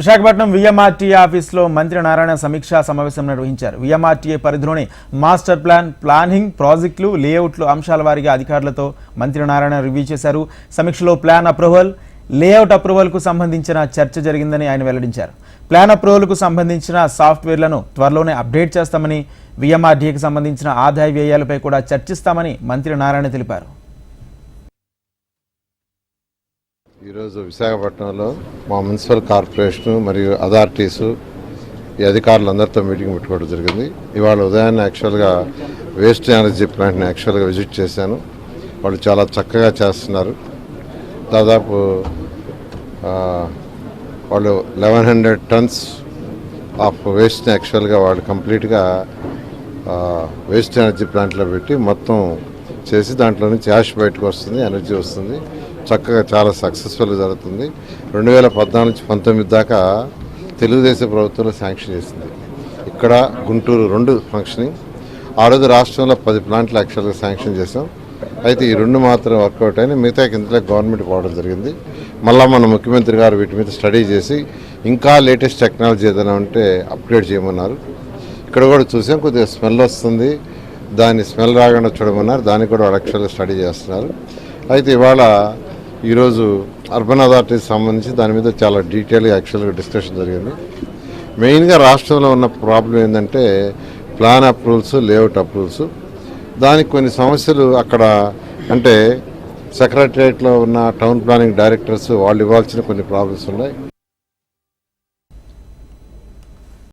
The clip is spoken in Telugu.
విశాఖపట్నం విఎంఆర్టీఏ ఆఫీస్లో మంత్రి నారాయణ సమీక్షా సమావేశం నిర్వహించారు. విఎంఆర్టీఏ పరిధిలోని మాస్టర్ ప్లాన్ ప్లానింగ్ ప్రాజెక్టులు లేఅవుట్లు అంశాల వారీగా అధికారులతో మంత్రి నారాయణ రివ్యూ చేశారు. సమీక్షలో ప్లాన్ అప్రూవల్ లేఅవుట్ అప్రూవల్కు సంబంధించిన చర్చ జరిగిందని ఆయన వెల్లడించారు. ప్లాన్ అప్రూవల్కు సంబంధించిన సాఫ్ట్వేర్లను త్వరలోనే అప్డేట్ చేస్తామని విఎంఆర్డీఏకి సంబంధించిన ఆదాయ వ్యయాలపై కూడా చర్చిస్తామని మంత్రి నారాయణ తెలిపారు. ఈరోజు విశాఖపట్నంలో మా మున్సిపల్ కార్పొరేషన్ మరియు అథారిటీస్ ఈ అధికారులందరితో మీటింగ్ పెట్టుకోవడం జరిగింది. ఇవాళ ఉదయాన్నే యాక్చువల్గా వేస్ట్ ఎనర్జీ ప్లాంట్ని యాక్చువల్గా విజిట్ చేశాను. వాళ్ళు చాలా చక్కగా చేస్తున్నారు. దాదాపు వాళ్ళు లెవెన్ హండ్రెడ్ టన్స్ ఆఫ్ వేస్ట్ని యాక్చువల్గా వాళ్ళు కంప్లీట్గా వేస్ట్ ఎనర్జీ ప్లాంట్లో పెట్టి మొత్తం చేసి దాంట్లో నుంచి యాష్ బయటకు వస్తుంది ఎనర్జీ వస్తుంది. చక్కగా చాలా సక్సెస్ఫుల్గా జరుగుతుంది. రెండు వేల పద్నాలుగు నుంచి పంతొమ్మిది దాకా తెలుగుదేశం ప్రభుత్వంలో శాంక్షన్ చేసింది. ఇక్కడ గుంటూరు రెండు ఫంక్షనింగ్ ఆ రోజు రాష్ట్రంలో పది ప్లాంట్లు యాక్చువల్గా శాంక్షన్ చేసాం అయితే ఈ రెండు మాత్రం వర్కౌట్ అయినా మిగతా ఇంతలో గవర్నమెంట్ పోవడం జరిగింది. మళ్ళీ మన ముఖ్యమంత్రి గారు వీటి మీద స్టడీ చేసి ఇంకా లేటెస్ట్ టెక్నాలజీ ఏదైనా ఉంటే అప్గ్రేడ్ చేయమన్నారు. ఇక్కడ కూడా చూసాం కొద్దిగా స్మెల్ వస్తుంది. దాని స్మెల్ రాకుండా చూడమన్నారు. దాన్ని కూడా యాక్చువల్గా స్టడీ చేస్తున్నారు. అయితే ఇవాళ ఈరోజు అర్బన్ అథారిటీకి సంబంధించి దాని మీద చాలా డీటెయిల్గా యాక్చువల్గా డిస్కషన్ జరిగింది. మెయిన్గా రాష్ట్రంలో ఉన్న ప్రాబ్లం ఏంటంటే ప్లాన్ అప్రూవల్స్ లేఅవుట్ అప్రూవల్స్. దానికి కొన్ని సమస్యలు అక్కడ అంటే సెక్రటరియట్లో ఉన్న టౌన్ ప్లానింగ్ డైరెక్టర్స్ వాళ్ళు ఇవ్వాల్సిన కొన్ని ప్రాబ్లమ్స్ ఉన్నాయి.